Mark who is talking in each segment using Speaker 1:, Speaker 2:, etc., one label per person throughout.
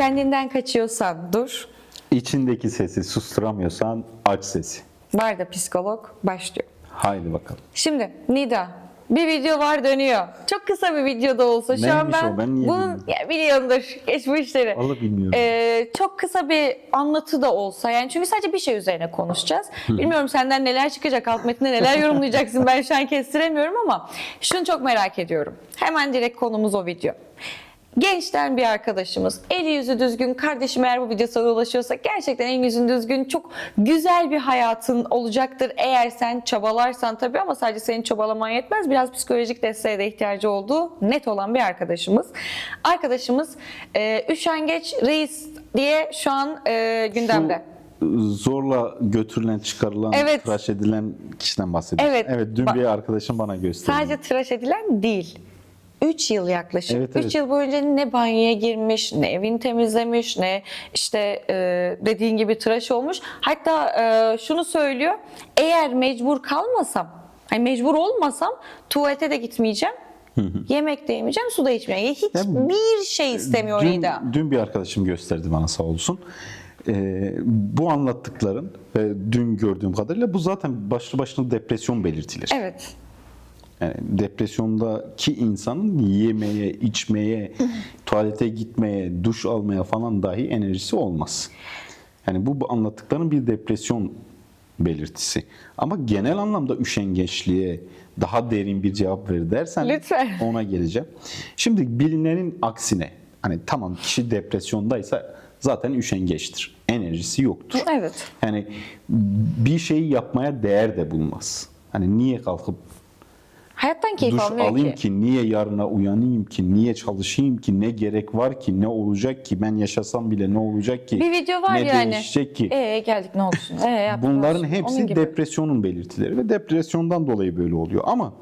Speaker 1: Kendinden kaçıyorsan dur.
Speaker 2: İçindeki sesi susturamıyorsan aç sesi.
Speaker 1: Barda psikolog başlıyor.
Speaker 2: Haydi bakalım.
Speaker 1: Şimdi Nida bir video var dönüyor. Çok kısa bir videoda olsa şu an ben,
Speaker 2: o? Ben niye
Speaker 1: bunun ya biliyordur geç bu işleri.
Speaker 2: Vallahi bilmiyorum.
Speaker 1: Ee, çok kısa bir anlatı da olsa yani çünkü sadece bir şey üzerine konuşacağız. Bilmiyorum senden neler çıkacak alt metinde neler yorumlayacaksın ben şu an kestiremiyorum ama şunu çok merak ediyorum. Hemen direkt konumuz o video. Gençten bir arkadaşımız. Eli yüzü düzgün. Kardeşim eğer bu video sana ulaşıyorsa gerçekten en yüzün düzgün. Çok güzel bir hayatın olacaktır. Eğer sen çabalarsan tabii ama sadece senin çabalaman yetmez. Biraz psikolojik desteğe de ihtiyacı olduğu net olan bir arkadaşımız. Arkadaşımız e, Üşengeç Reis diye şu an e, gündemde.
Speaker 2: Şu zorla götürülen, çıkarılan,
Speaker 1: Evet.
Speaker 2: tıraş edilen kişiden bahsediyorsun.
Speaker 1: Evet.
Speaker 2: Evet, dün
Speaker 1: Ba-
Speaker 2: bir arkadaşım bana gösterdi.
Speaker 1: Sadece tıraş edilen değil. 3 yıl yaklaşık. 3
Speaker 2: Evet, evet.
Speaker 1: yıl boyunca ne banyoya girmiş, ne evini temizlemiş, ne işte e, dediğin gibi tıraş olmuş. Hatta e, şunu söylüyor. Eğer mecbur kalmasam, hani mecbur olmasam tuvalete de gitmeyeceğim. Yemek de yemeyeceğim, su da içmeyeceğim. Hiçbir şey istemiyor
Speaker 2: dün,
Speaker 1: Nida.
Speaker 2: dün bir arkadaşım gösterdi bana sağ olsun. Ee, bu anlattıkların ve dün gördüğüm kadarıyla bu zaten başlı başına depresyon belirtileri.
Speaker 1: Evet.
Speaker 2: Yani depresyondaki insanın yemeye, içmeye, tuvalete gitmeye, duş almaya falan dahi enerjisi olmaz. Yani bu, bu anlattıkların bir depresyon belirtisi. Ama genel anlamda üşengeçliğe daha derin bir cevap ver dersen
Speaker 1: Lütfen.
Speaker 2: ona geleceğim. Şimdi bilinenin aksine hani tamam kişi depresyondaysa zaten üşengeçtir. Enerjisi yoktur.
Speaker 1: Evet.
Speaker 2: Yani bir şeyi yapmaya değer de bulmaz. Hani niye kalkıp
Speaker 1: Hayattan keyif
Speaker 2: duş
Speaker 1: almıyor
Speaker 2: alayım
Speaker 1: ki.
Speaker 2: ki. niye yarına uyanayım ki, niye çalışayım ki, ne gerek var ki, ne olacak ki, ben yaşasam bile ne olacak ki,
Speaker 1: Bir video var
Speaker 2: ne
Speaker 1: yani.
Speaker 2: değişecek ki.
Speaker 1: Ee geldik ne olsun. Ee ne
Speaker 2: Bunların
Speaker 1: olsun.
Speaker 2: Hepsi depresyonun belirtileri ve depresyondan dolayı böyle oluyor. Ama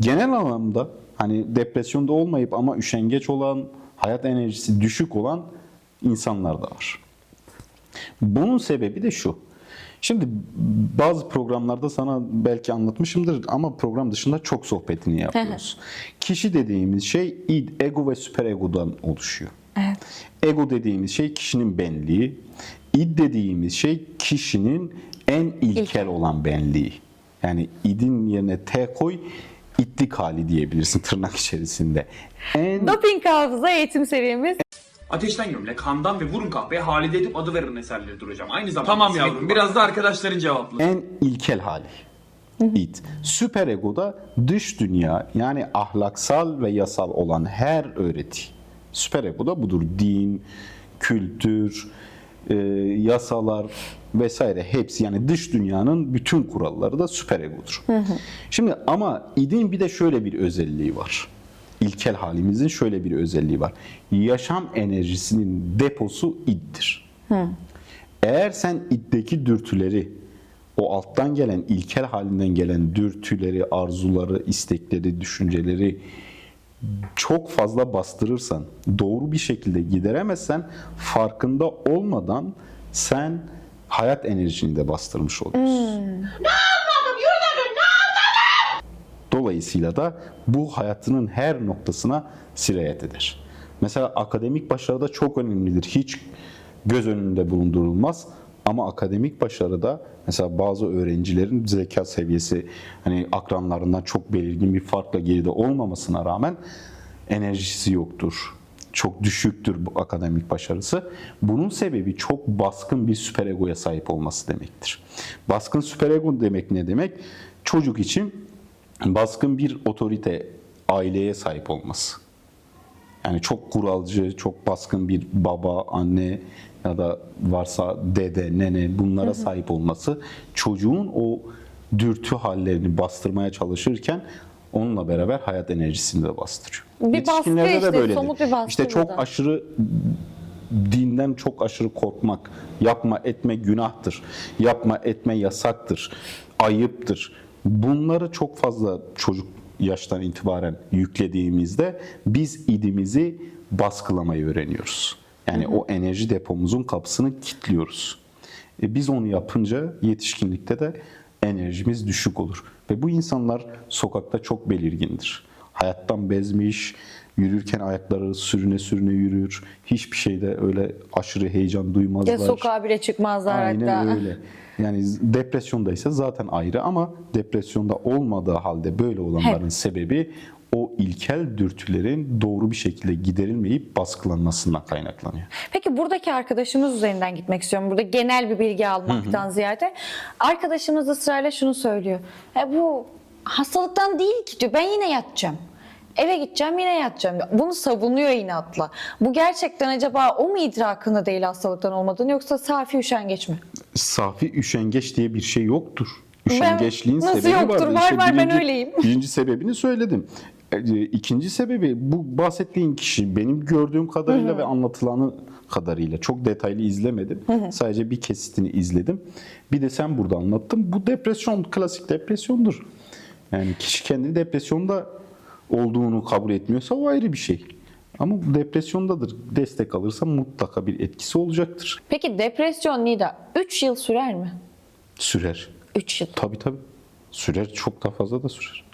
Speaker 2: genel anlamda hani depresyonda olmayıp ama üşengeç olan, hayat enerjisi düşük olan insanlar da var. Bunun sebebi de şu. Şimdi bazı programlarda sana belki anlatmışımdır ama program dışında çok sohbetini yapıyoruz. Kişi dediğimiz şey id, ego ve süperegodan oluşuyor.
Speaker 1: Evet.
Speaker 2: Ego dediğimiz şey kişinin benliği. İd dediğimiz şey kişinin en ilkel olan benliği. Yani idin yerine T koy, itlik hali diyebilirsin tırnak içerisinde. En
Speaker 1: Doping hafıza eğitim serimiz
Speaker 3: Ateşten gömlek, kandan ve vurun kahveye Halide Edip adı veren eserleridir hocam. Aynı zamanda Tamam yavrum biraz da arkadaşların cevaplı.
Speaker 2: en ilkel hali. İd. Süperego da dış dünya yani ahlaksal ve yasal olan her öğreti. Süperego da budur. Din, kültür, e, yasalar vesaire hepsi yani dış dünyanın bütün kuralları da süperegodur. Şimdi ama idin bir de şöyle bir özelliği var. İlkel halimizin şöyle bir özelliği var. Yaşam enerjisinin deposu iddir. Eğer sen iddeki dürtüleri, o alttan gelen, ilkel halinden gelen dürtüleri, arzuları, istekleri, düşünceleri çok fazla bastırırsan, doğru bir şekilde gideremezsen farkında olmadan sen hayat enerjini de bastırmış oluyorsun. Dolayısıyla da bu hayatının her noktasına sirayet eder. Mesela akademik başarı da çok önemlidir. Hiç göz önünde bulundurulmaz. Ama akademik başarıda mesela bazı öğrencilerin zeka seviyesi hani akranlarından çok belirgin bir farkla geride olmamasına rağmen enerjisi yoktur. Çok düşüktür bu akademik başarısı. Bunun sebebi çok baskın bir süperegoya sahip olması demektir. Baskın süperego demek ne demek? Çocuk için baskın bir otorite, aileye sahip olması. Yani çok kuralcı, çok baskın bir baba, anne ya da varsa dede, nene bunlara sahip olması çocuğun o dürtü hallerini bastırmaya çalışırken onunla beraber hayat enerjisini de bastırıyor.
Speaker 1: Bir
Speaker 2: Yetişkinlerde
Speaker 1: baskı işte,
Speaker 2: böyledir.
Speaker 1: somut bir baskı
Speaker 2: İşte çok
Speaker 1: burada.
Speaker 2: aşırı dinden çok aşırı korkmak, yapma etme günahtır, yapma etme yasaktır, ayıptır. Bunları çok fazla çocuk yaştan itibaren yüklediğimizde biz idimizi baskılamayı öğreniyoruz. Yani o enerji depomuzun kapısını kilitliyoruz. E biz onu yapınca yetişkinlikte de enerjimiz düşük olur. Ve bu insanlar sokakta çok belirgindir. hayattan bezmiş, yürürken ayakları sürüne sürüne yürür. Hiçbir şeyde öyle aşırı heyecan duymazlar.
Speaker 1: Ya sokağa bile çıkmazlar
Speaker 2: Aynen
Speaker 1: hatta.
Speaker 2: öyle. Yani depresyondaysa zaten ayrı ama depresyonda olmadığı halde böyle olanların sebebi o ilkel dürtülerin doğru bir şekilde giderilmeyip baskılanmasından kaynaklanıyor.
Speaker 1: Peki buradaki arkadaşımız üzerinden gitmek istiyorum. Burada genel bir bilgi almaktan ziyade. Arkadaşımız ısrarla şunu söylüyor. E bu hastalıktan değil ki diyor. Ben yine yatacağım. Eve gideceğim yine yatacağım. Bunu savunuyor inatla. Bu gerçekten acaba o mu idrakında değil hastalıktan olmadığını yoksa safi üşengeç mi?
Speaker 2: Safi üşengeç diye bir şey yoktur. Üşengeçliğin
Speaker 1: nasıl
Speaker 2: sebebi
Speaker 1: yoktur?
Speaker 2: vardır.
Speaker 1: Var,
Speaker 2: İşte
Speaker 1: var, ben
Speaker 2: birinci-
Speaker 1: öyleyim.
Speaker 2: Birinci sebebini söyledim. E, İkinci sebebi bu bahsettiğin kişi benim gördüğüm kadarıyla ve anlatılanı kadarıyla çok detaylı izlemedim. Sadece bir kesitini izledim. Bir de sen burada anlattın. Bu depresyon klasik depresyondur. Yani kişi kendi depresyonda olduğunu kabul etmiyorsa o ayrı bir şey. Ama depresyondadır. Destek alırsa mutlaka bir etkisi olacaktır.
Speaker 1: Peki depresyon Nida 3 yıl sürer mi?
Speaker 2: Sürer.
Speaker 1: 3 yıl.
Speaker 2: Tabii tabii. Sürer çok daha fazla da sürer.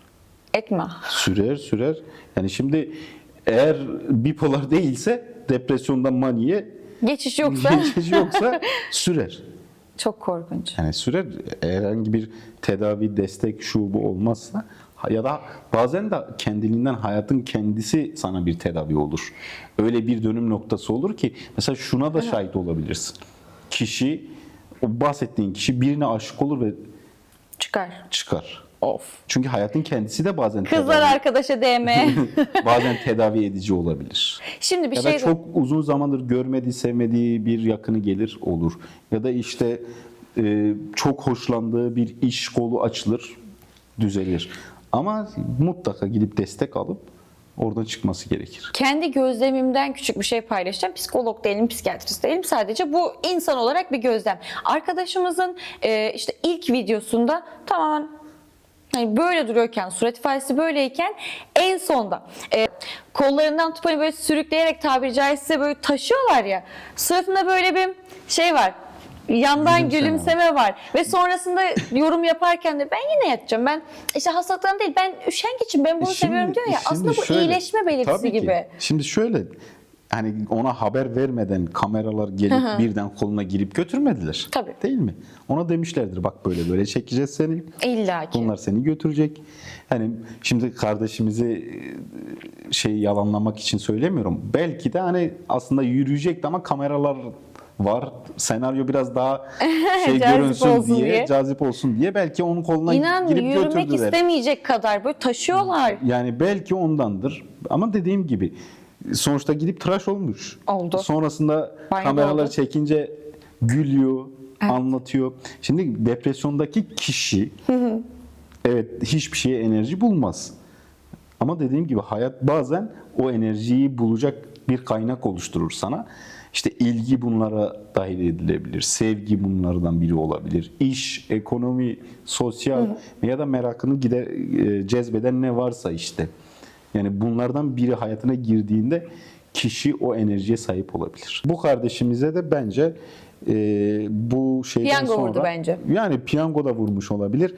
Speaker 1: Etme.
Speaker 2: Sürer sürer. Yani şimdi eğer bipolar değilse depresyondan maniye
Speaker 1: Geçiş yoksa
Speaker 2: geçiş yoksa sürer.
Speaker 1: çok korkunç.
Speaker 2: Yani sürer. Herhangi bir tedavi, destek, şu bu olmazsa ya da bazen de kendiliğinden hayatın kendisi sana bir tedavi olur. Öyle bir dönüm noktası olur ki mesela şuna da şahit olabilirsin. Kişi, o bahsettiğin kişi birine aşık olur ve
Speaker 1: Çıkar.
Speaker 2: çıkar.
Speaker 1: Of.
Speaker 2: Çünkü hayatın kendisi de bazen
Speaker 1: Kızlar
Speaker 2: tedavi,
Speaker 1: arkadaşa DM.
Speaker 2: bazen tedavi edici olabilir.
Speaker 1: Şimdi bir
Speaker 2: ya
Speaker 1: şey
Speaker 2: da çok uzun zamandır görmediği, sevmediği bir yakını gelir olur. Ya da işte e, çok hoşlandığı bir iş kolu açılır, düzelir. Ama mutlaka gidip destek alıp oradan çıkması gerekir.
Speaker 1: kendi gözlemimden küçük bir şey paylaşacağım. Psikolog değilim, psikiyatrist değilim. Sadece bu insan olarak bir gözlem. Arkadaşımızın e, işte ilk videosunda tamamen hani böyle duruyorken, surat ifadesi böyleyken en sonda e, kollarından tutup böyle sürükleyerek tabiri caizse böyle taşıyorlar ya. Suratında böyle bir şey var. Yandan
Speaker 2: Gülümseme
Speaker 1: gülümseme var. Ve sonrasında yorum yaparken de ben yine yatacağım. Ben işte hastalıktan değil ben üşengeçim ben bunu
Speaker 2: E Şimdi-
Speaker 1: seviyorum diyor ya.
Speaker 2: şimdi
Speaker 1: Aslında bu
Speaker 2: şöyle,
Speaker 1: iyileşme belirtisi
Speaker 2: tabii ki.
Speaker 1: gibi.
Speaker 2: Şimdi şöyle hani ona haber vermeden kameralar gelip birden koluna girip götürmediler.
Speaker 1: Tabii.
Speaker 2: Değil mi? Ona demişlerdir bak böyle böyle çekeceğiz seni.
Speaker 1: İlla ki.
Speaker 2: Bunlar seni götürecek. Hani şimdi kardeşimizi e, şey yalanlamak için söylemiyorum. Belki de hani aslında yürüyecekti ama kameralar var. Senaryo biraz daha şey görünsün diye,
Speaker 1: diye.
Speaker 2: cazip olsun diye belki onun koluna
Speaker 1: İnan
Speaker 2: girip
Speaker 1: yürümek
Speaker 2: götürdüler.
Speaker 1: istemeyecek kadar böyle taşıyorlar.
Speaker 2: Yani belki ondandır. Ama dediğim gibi sonuçta gidip tıraş olmuş.
Speaker 1: Oldu.
Speaker 2: Sonrasında
Speaker 1: Banyoda
Speaker 2: kameralar
Speaker 1: oldu.
Speaker 2: çekince gülüyor, anlatıyor. Şimdi depresyondaki kişi evet hiçbir şeye enerji bulmaz. Ama dediğim gibi hayat bazen o enerjiyi bulacak bir kaynak oluşturur sana. İşte ilgi bunlara dahil edilebilir. Sevgi bunlardan biri olabilir. İş, ekonomi, sosyal ya da merakını gider, e, cezbeden ne varsa işte. Yani bunlardan biri hayatına girdiğinde kişi o enerjiye sahip olabilir. Bu kardeşimize de bence e, bu şeyden
Speaker 1: Piyango
Speaker 2: sonra...
Speaker 1: vurdu bence.
Speaker 2: Yani piyango da vurmuş olabilir.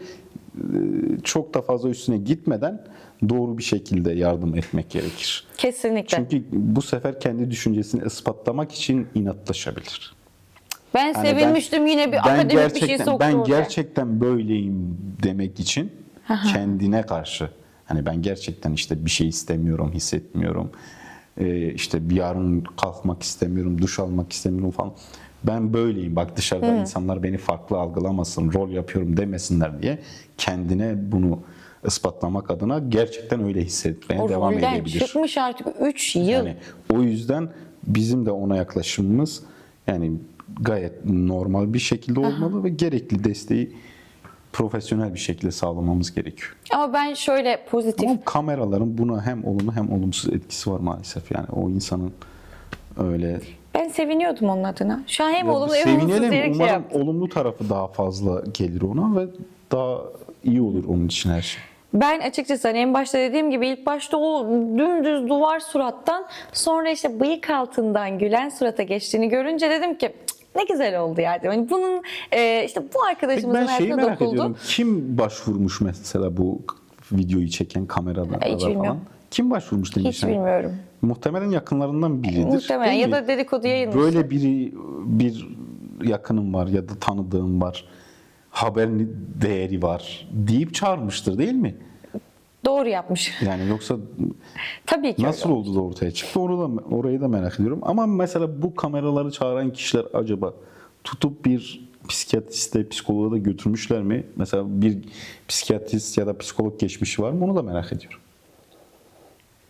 Speaker 2: Çok da fazla üstüne gitmeden doğru bir şekilde yardım etmek gerekir.
Speaker 1: Kesinlikle.
Speaker 2: Çünkü bu sefer kendi düşüncesini ispatlamak için inatlaşabilir.
Speaker 1: ben
Speaker 2: Yani
Speaker 1: sevinmiştim yine bir
Speaker 2: ben
Speaker 1: akademik bir şey soktu
Speaker 2: Ben
Speaker 1: ortaya.
Speaker 2: gerçekten böyleyim demek için kendine karşı hani ben gerçekten işte bir şey istemiyorum, hissetmiyorum. Ee, işte bir yarın kalkmak istemiyorum, duş almak istemiyorum falan. Ben böyleyim. Bak dışarıda insanlar beni farklı algılamasın, rol yapıyorum demesinler diye kendine bunu ispatlamak adına gerçekten öyle hissetmeye
Speaker 1: o
Speaker 2: devam edebilir.
Speaker 1: çıkmış artık 3 yıl.
Speaker 2: Yani o yüzden bizim de ona yaklaşımımız yani gayet normal bir şekilde olmalı ve gerekli desteği profesyonel bir şekilde sağlamamız gerekiyor.
Speaker 1: Ama ben şöyle pozitif
Speaker 2: Ama kameraların buna hem olumlu hem olumsuz etkisi var maalesef. Yani o insanın öyle
Speaker 1: ben seviniyordum onun adına. Şu an hem olumlu hem olumsuz diyerek şey
Speaker 2: Umarım
Speaker 1: yaptım.
Speaker 2: olumlu tarafı daha fazla gelir ona ve daha iyi olur onun için her şey.
Speaker 1: Ben açıkçası hani en başta dediğim gibi ilk başta o dümdüz duvar surattan sonra işte bıyık altından gülen surata geçtiğini görünce dedim ki "Cık, ne güzel oldu yani. Yani bunun e, işte bu
Speaker 2: Peki
Speaker 1: arkadaşımızın
Speaker 2: ben şeyi
Speaker 1: hayatına
Speaker 2: merak
Speaker 1: dokundu.
Speaker 2: ediyorum. Kim başvurmuş mesela bu videoyu çeken kameradan
Speaker 1: Hiç
Speaker 2: falan?
Speaker 1: bilmiyorum.
Speaker 2: Kim başvurmuş demiş.
Speaker 1: Hiç bilmiyorum.
Speaker 2: Muhtemelen yakınlarından biridir.
Speaker 1: Muhtemelen ya
Speaker 2: mi?
Speaker 1: da dedikodu yayılmış.
Speaker 2: Böyle biri bir yakınım var ya da tanıdığım var. Haber değeri var deyip çağırmıştır değil mi?
Speaker 1: Doğru yapmış.
Speaker 2: Yani yoksa
Speaker 1: Tabii ki
Speaker 2: nasıl
Speaker 1: öyle.
Speaker 2: oldu da ortaya çıktı? Orada orayı da merak ediyorum. Ama mesela bu kameraları çağıran kişiler acaba tutup bir psikiyatriste, psikoloğa da götürmüşler mi? Mesela bir psikiyatrist ya da psikolog geçmişi var mı? Onu da merak ediyorum.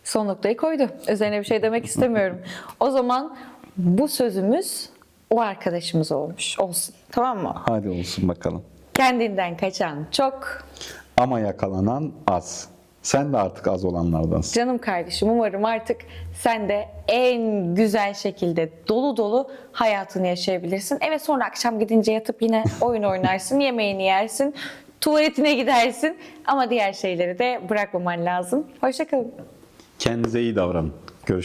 Speaker 1: Son noktayı koydu. Üzerine bir şey demek istemiyorum. O zaman bu sözümüz o arkadaşımız olmuş. Olsun. Tamam mı?
Speaker 2: Hadi olsun bakalım.
Speaker 1: Kendinden kaçan çok.
Speaker 2: Ama yakalanan az. Sen de artık az olanlardansın.
Speaker 1: Canım kardeşim umarım artık sen de en güzel şekilde dolu dolu hayatını yaşayabilirsin. Eve sonra akşam gidince yatıp yine oyun oynarsın, yemeğini yersin, tuvaletine gidersin. Ama diğer şeyleri de bırakmaman lazım. Hoşçakalın.
Speaker 2: Kendinize iyi davranın.